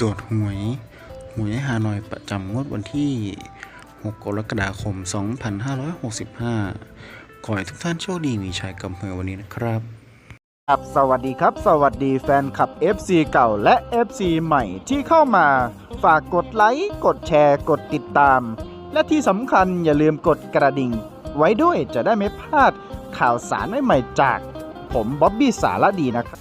ตรวจหวย หวยฮานอยประจำงวดวันที่ 6 กรกฎาคม 2565 ขอให้ทุกท่านโชคดีมีชัยกำเพือวันนี้นะครับ ครับ สวัสดีครับ สวัสดีแฟนคลับ FC เก่าและ FC ใหม่ที่เข้ามา ฝากกดไลค์ กดแชร์ กดติดตาม และที่สำคัญอย่าลืมกดกระดิ่ง ไว้ด้วยจะได้ไม่พลาดข่าวสารใหม่ๆจาก ผมบ๊อบบี้สารดีนะครับ